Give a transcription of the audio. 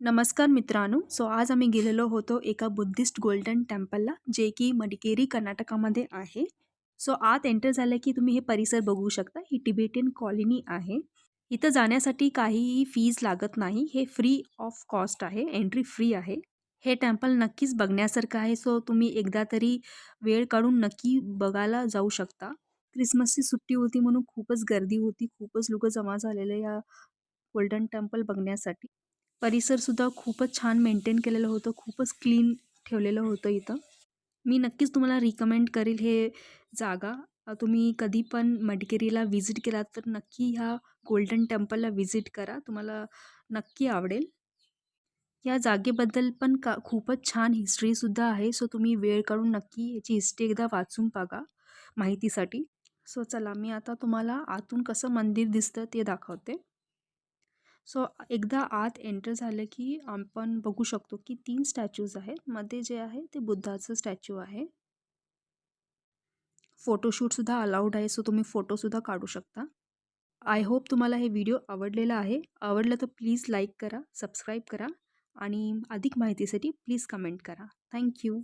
नमस्कार मित्रांनो. सो आज आम्ही गेलेलो होतो एका बुद्धिस्ट गोल्डन टेम्पलला जे की मडिकेरी कर्नाटकामध्ये आहे. सो आत एंटर झालं की तुम्ही हे परिसर बघू शकता. ही टिबेटियन कॉलनी आहे. इथं जाण्यासाठी काहीही फीज लागत नाही. हे फ्री ऑफ कॉस्ट आहे. एंट्री फ्री आहे. हे टेम्पल नक्कीच बघण्यासारखं आहे. सो तुम्ही एकदा तरी वेळ काढून नक्की बघायला जाऊ शकता. क्रिसमसची सुट्टी होती म्हणून खूपच गर्दी होती. खूपच लोक जमा झालेले या गोल्डन टेम्पल बघण्यासाठी. परिसरसुद्धा खूपच छान मेंटेन केलेलं होतं खूपच क्लीन ठेवलेलं होतं इथं. मी नक्कीच तुम्हाला रिकमेंड करेल हे जागा. तुम्ही कधी पण मडकेरीला व्हिजिट केलात तर नक्की ह्या गोल्डन टेम्पलला व्हिजिट करा. तुम्हाला नक्की आवडेल. या जागेबद्दल पण का खूपच छान हिस्ट्रीसुद्धा आहे. सो तुम्ही वेळ काढून नक्की याची हिस्ट्री एकदा वाचून बघा माहितीसाठी. सो चला मी आता तुम्हाला आतून कसं मंदिर दिसतं ते दाखवते. सो एकदा आत एंटर झालं की आपण बघू शकतो की तीन स्टॅच्यूज आहेत. मध्ये जे आहे ते बुद्धाचं स्टॅच्यू आहे. फोटोशूटसुद्धा अलाउड आहे सो तुम्ही फोटोसुद्धा काढू शकता. आय होप तुम्हाला हे व्हिडिओ आवडलेला आहे. आवडलं तर प्लीज लाईक करा सबस्क्राईब करा आणि अधिक माहितीसाठी प्लीज कमेंट करा. थँक्यू